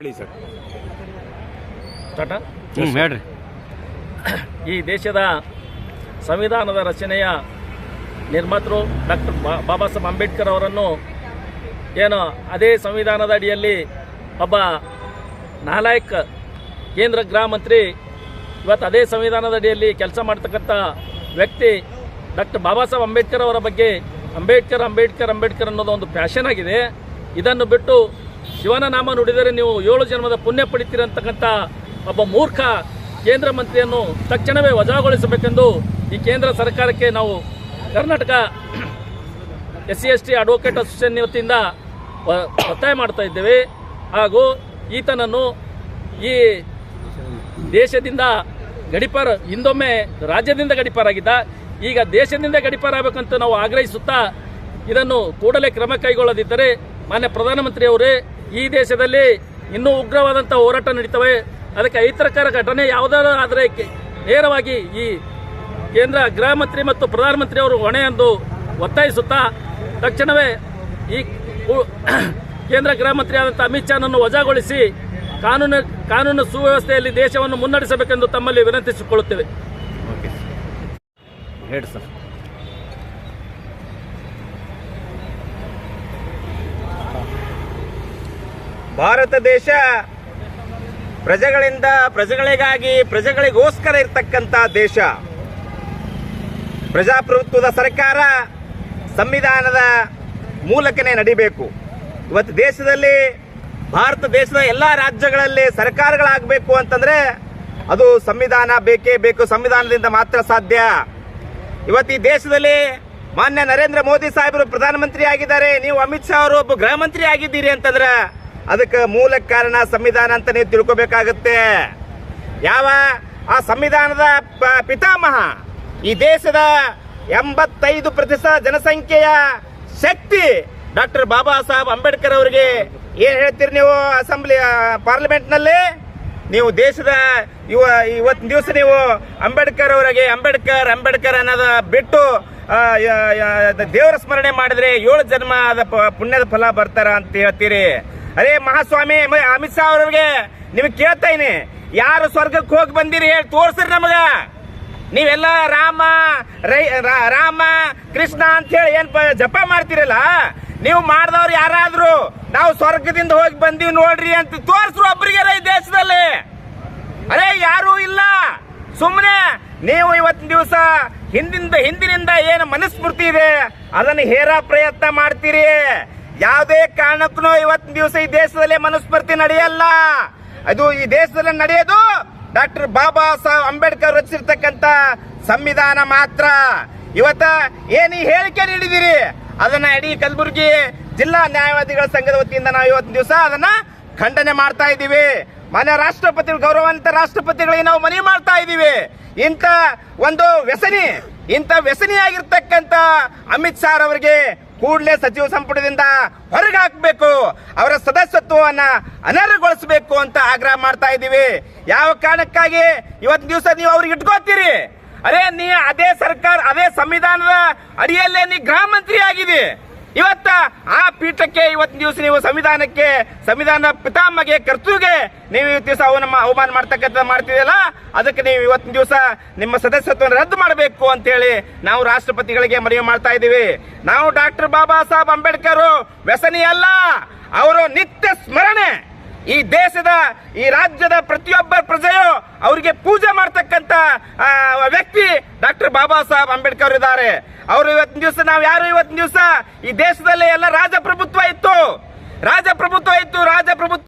ಹೇಳಿ ಸರ್. ಟಾಟಾ? ಹೇಳ್ರಿ. ಈ ದೇಶದ ಸಂವಿಧಾನದ ರಚನೆಯ ನಿರ್ಮಾತೃ ಡಾಕ್ಟರ್ ಬಾಬಾ ಸಾಹೇಬ್ ಅಂಬೇಡ್ಕರ್ ಅವರನ್ನು ಏನು ಅದೇ ಸಂವಿಧಾನದ ಅಡಿಯಲ್ಲಿ ಒಬ್ಬ ನಾಲಾಯಕ್ ಕೇಂದ್ರ ಗೃಹ ಮಂತ್ರಿ ಇವತ್ತು ಅದೇ ಸಂವಿಧಾನದ ಅಡಿಯಲ್ಲಿ ಕೆಲಸ ಮಾಡ್ತಕ್ಕಂಥ ವ್ಯಕ್ತಿ ಡಾಕ್ಟರ್ ಬಾಬಾ ಸಾಹೇಬ್ ಅಂಬೇಡ್ಕರ್ ಅವರ ಬಗ್ಗೆ ಅಂಬೇಡ್ಕರ್ ಅಂಬೇಡ್ಕರ್ ಅಂಬೇಡ್ಕರ್ ಅನ್ನೋದು ಒಂದು ಫ್ಯಾಷನ್ ಆಗಿದೆ. ಇದನ್ನು ಬಿಟ್ಟು ಶಿವನ ನಾಮ ನುಡಿದರೆ ನೀವು ಏಳು ಜನ್ಮದ ಪುಣ್ಯ ಪಡಿತೀರಂತಕ್ಕಂಥ ಒಬ್ಬ ಮೂರ್ಖ ಕೇಂದ್ರ ಮಂತ್ರಿಯನ್ನು ತಕ್ಷಣವೇ ವಜಾಗೊಳಿಸಬೇಕೆಂದು ಈ ಕೇಂದ್ರ ಸರ್ಕಾರಕ್ಕೆ ನಾವು Karnataka S C S T advocate association ವತಿಯಿಂದ ಒತ್ತಾಯ ಮಾಡ್ತಾ ಇದ್ದೇವೆ. ಹಾಗೂ ಈತನನ್ನು ಈ ದೇಶದಿಂದ ಗಡಿಪಾರ, ಹಿಂದೊಮ್ಮೆ ರಾಜ್ಯದಿಂದ ಗಡಿಪಾರಾಗಿದ್ದ, ಈಗ ದೇಶದಿಂದ ಗಡಿಪಾರ ಆಗಬೇಕಂತ ನಾವು ಆಗ್ರಹಿಸುತ್ತಾ ಇದನ್ನು ಕೂಡಲೇ ಕ್ರಮ ಕೈಗೊಳ್ಳದಿದ್ದರೆ ಮಾನ್ಯ ಪ್ರಧಾನಮಂತ್ರಿಯವರೇ ಈ ದೇಶದಲ್ಲಿ ಇನ್ನೂ ಉಗ್ರವಾದಂಥ ಹೋರಾಟ ನಡೀತವೆ. ಅದಕ್ಕೆ ಅಹಿತಕರ ಘಟನೆ ಯಾವುದಾದ್ರೂ ಆದರೆ ನೇರವಾಗಿ ಈ ಕೇಂದ್ರ ಗೃಹ ಮಂತ್ರಿ ಮತ್ತು ಪ್ರಧಾನಮಂತ್ರಿ ಅವರು ಹೊಣೆ ಎಂದು ಒತ್ತಾಯಿಸುತ್ತಾ, ತಕ್ಷಣವೇ ಈ ಕೇಂದ್ರ ಗೃಹ ಮಂತ್ರಿ ಆದಂಥ ಅಮಿತ್ ಶಾನನ್ನು ವಜಾಗೊಳಿಸಿ ಕಾನೂನು ಕಾನೂನು ಸುವ್ಯವಸ್ಥೆಯಲ್ಲಿ ದೇಶವನ್ನು ಮುನ್ನಡೆಸಬೇಕೆಂದು ತಮ್ಮಲ್ಲಿ ವಿನಂತಿಸಿಕೊಳ್ಳುತ್ತೇವೆ. ಹೇಳಿ ಸರ್. ಭಾರತ ದೇಶ ಪ್ರಜೆಗಳಿಂದ ಪ್ರಜೆಗಳಿಗಾಗಿ ಪ್ರಜೆಗಳಿಗೋಸ್ಕರ ಇರ್ತಕ್ಕಂಥ ದೇಶ. ಪ್ರಜಾಪ್ರಭುತ್ವದ ಸರ್ಕಾರ ಸಂವಿಧಾನದ ಮೂಲಕನೇ ನಡಿಬೇಕು. ಇವತ್ತು ದೇಶದಲ್ಲಿ, ಭಾರತ ದೇಶದ ಎಲ್ಲ ರಾಜ್ಯಗಳಲ್ಲಿ ಸರ್ಕಾರಗಳಾಗಬೇಕು ಅಂತಂದ್ರೆ ಅದು ಸಂವಿಧಾನ ಬೇಕೇ ಬೇಕು, ಸಂವಿಧಾನದಿಂದ ಮಾತ್ರ ಸಾಧ್ಯ. ಇವತ್ತು ಈ ದೇಶದಲ್ಲಿ ಮಾನ್ಯ ನರೇಂದ್ರ ಮೋದಿ ಸಾಹೇಬರು ಪ್ರಧಾನಮಂತ್ರಿ ಆಗಿದ್ದಾರೆ ನೀವು ಅಮಿತ್ ಶಾ ಅವರು ಒಬ್ಬ ಗೃಹ ಮಂತ್ರಿ ಆಗಿದ್ದೀರಿ ಅಂತಂದ್ರೆ ಅದಕ್ಕೆ ಮೂಲ ಕಾರಣ ಸಂವಿಧಾನ ಅಂತ ನೀವು ತಿಳ್ಕೊಬೇಕಾಗುತ್ತೆ. ಯಾವ? ಆ ಸಂವಿಧಾನದ ಪಿತಾಮಹ ಈ ದೇಶದ ಎಂಬತ್ತೈದು ಪ್ರತಿಶತ ಜನಸಂಖ್ಯೆಯ ಶಕ್ತಿ ಡಾಕ್ಟರ್ ಬಾಬಾ ಸಾಹೇಬ್ ಅಂಬೇಡ್ಕರ್ ಅವರಿಗೆ. ಏನ್ ಹೇಳ್ತೀರಿ ನೀವು ಅಸೆಂಬ್ಲಿ ಪಾರ್ಲಿಮೆಂಟ್ನಲ್ಲಿ ನೀವು ದೇಶದ ಇವ ಇವತ್ತಿನ ದಿವಸ ನೀವು ಅಂಬೇಡ್ಕರ್ ಅವರಿಗೆ ಅಂಬೇಡ್ಕರ್ ಅಂಬೇಡ್ಕರ್ ಅನ್ನೋದ ಬಿಟ್ಟು ದೇವರ ಸ್ಮರಣೆ ಮಾಡಿದ್ರೆ ಏಳು ಜನ್ಮ ಪ- ಪುಣ್ಯದ ಫಲ ಬರ್ತಾರ ಅಂತ ಹೇಳ್ತೀರಿ. ಅರೇ ಮಹಾಸ್ವಾಮಿ ಅಮಿತ್ ಶಾ ಅವ್ರಿಗೆ ನಿಮಗೆ ಕೇಳ್ತಾ ಯಾರು ಸ್ವರ್ಗಕ್ಕೆ ಹೋಗಿ ಬಂದಿರಿ ಹೇಳಿ ತೋರ್ಸ್ರಿ ನಮಗ. ನೀವೆಲ್ಲ ರಾಮ, ರೈ ರಾಮ, ಕೃಷ್ಣ ಅಂತ ಹೇಳಿ ಏನ್ ಜಪ ಮಾಡ್ತಿರಲ್ಲ, ನೀವು ಮಾಡ್ದವ್ರು ಯಾರಾದ್ರು, ನಾವು ಸ್ವರ್ಗದಿಂದ ಹೋಗಿ ಬಂದೀವಿ ನೋಡ್ರಿ ಅಂತ ತೋರ್ಸ್ರು ಒಬ್ರಿಗೆ ಈ ದೇಶದಲ್ಲಿ. ಅರೇ ಯಾರೂ ಇಲ್ಲ. ಸುಮ್ಮನೆ ನೀವು ಇವತ್ತಿನ ದಿವಸ ಹಿಂದಿಂದ, ಹಿಂದಿನಿಂದ ಏನು ಮನಸ್ಫೂರ್ತಿ ಇದೆ ಅದನ್ನು ಹೇರ ಪ್ರಯತ್ನ ಮಾಡ್ತೀರಿ. ಯಾವುದೇ ಕಾರಣಕ್ಕೂ ಇವತ್ತಿನ ದಿವಸ ಈ ದೇಶದಲ್ಲಿ ಮನುಸ್ಮೃತಿ ನಡೆಯಲ್ಲ. ಅದು ಈ ದೇಶದಲ್ಲಿ ನಡೆಯೋದು ಡಾಕ್ಟರ್ ಬಾಬಾ ಸಾಹೇಬ್ ಅಂಬೇಡ್ಕರ್ ರಚಿಸಿರ್ತಕ್ಕಂಥ ಸಂವಿಧಾನ ಮಾತ್ರ. ಇವತ್ತ ಏನ್ ಹೇಳಿಕೆ ನೀಡಿದಿರಿ? ಅದನ್ನ ಇಡೀ ಕಲಬುರಗಿ ಜಿಲ್ಲಾ ನ್ಯಾಯವಾದಿಗಳ ಸಂಘದ ವತಿಯಿಂದ ನಾವು ಇವತ್ತಿನ ದಿವಸ ಅದನ್ನ ಖಂಡನೆ ಮಾಡ್ತಾ ಇದ್ದೀವಿ. ಮಾನ್ಯ ರಾಷ್ಟ್ರಪತಿಗಳು, ಗೌರವಾನ್ವಿತ ರಾಷ್ಟ್ರಪತಿಗಳಿಗೆ ನಾವು ಮನವಿ ಮಾಡ್ತಾ ಇದ್ದೀವಿ. ಇಂಥ ಒಂದು ವ್ಯಸನಿ, ಇಂಥ ವ್ಯಸನಿಯಾಗಿರ್ತಕ್ಕಂಥ ಅಮಿತ್ ಶಾ ಅವರಿಗೆ ಕೂಡಲೇ ಸಚಿವ ಸಂಪುಟದಿಂದ ಹೊರಗೆ ಹಾಕಬೇಕು ಅವರ ಸದಸ್ಯತ್ವವನ್ನ ಅನರ್ಹಗೊಳಿಸಬೇಕು ಅಂತ ಆಗ್ರಹ ಮಾಡ್ತಾ ಇದ್ದೀವಿ. ಯಾವ ಕಾರಣಕ್ಕಾಗಿ? ಇವತ್ತು ದಿವಸ ನೀವು ಅವ್ರಿಗೆ ಇಟ್ಕೋತೀರಿ. ಅರೇ, ನೀ ಅದೇ ಸರ್ಕಾರ, ಅದೇ ಸಂವಿಧಾನದ ಅಡಿಯಲ್ಲೇ ನೀ ಗೃಹ ಮಂತ್ರಿ ಆಗಿದೆ ಇವತ್ತ ಆ ಪೀಠಕ್ಕೆ ಇವತ್ತಿನ ದಿವಸ ನೀವು ಸಂವಿಧಾನಕ್ಕೆ, ಸಂವಿಧಾನ ಪಿತಾಮಗೆ ಕರ್ತೃಗೆ ನೀವು ಇವತ್ತು ದಿವಸ ಅವನ ಅವಮಾನ ಮಾಡ್ತಕ್ಕಂಥ ಮಾಡ್ತಿದೆಯಲ್ಲ ಅದಕ್ಕೆ ನೀವು ಇವತ್ತಿನ ದಿವಸ ನಿಮ್ಮ ಸದಸ್ಯತ್ವವನ್ನು ರದ್ದು ಮಾಡಬೇಕು ಅಂತ ಹೇಳಿ ನಾವು ರಾಷ್ಟ್ರಪತಿಗಳಿಗೆ ಮನವಿ ಮಾಡ್ತಾ ಇದ್ದೀವಿ. ನಾವು ಡಾಕ್ಟರ್ ಬಾಬಾ ಸಾಹೇಬ್ ಅಂಬೇಡ್ಕರ್ ವ್ಯಸನಿ ಅಲ್ಲ ಅವರು ನಿತ್ಯ ಸ್ಮರಣೆ. ಈ ದೇಶದ, ಈ ರಾಜ್ಯದ ಪ್ರತಿಯೊಬ್ಬ ಪ್ರಜೆಯು ಅವರಿಗೆ ಪೂಜೆ ಮಾಡ್ತಕ್ಕಂಥ ವ್ಯಕ್ತಿ ಡಾಕ್ಟರ್ ಬಾಬಾ ಸಾಹೇಬ್ ಅಂಬೇಡ್ಕರ್ ಇದ್ದಾರೆ. ಅವರು ಇವತ್ತಿನ ದಿವಸ ನಾವು ಯಾರು ಇವತ್ತಿನ ದಿವಸ? ಈ ದೇಶದಲ್ಲಿ ಎಲ್ಲ ರಾಜಪ್ರಭುತ್ವ ಇತ್ತು. ರಾಜಪ್ರಭುತ್ವ ಇತ್ತು, ರಾಜಪ್ರಭುತ್ವ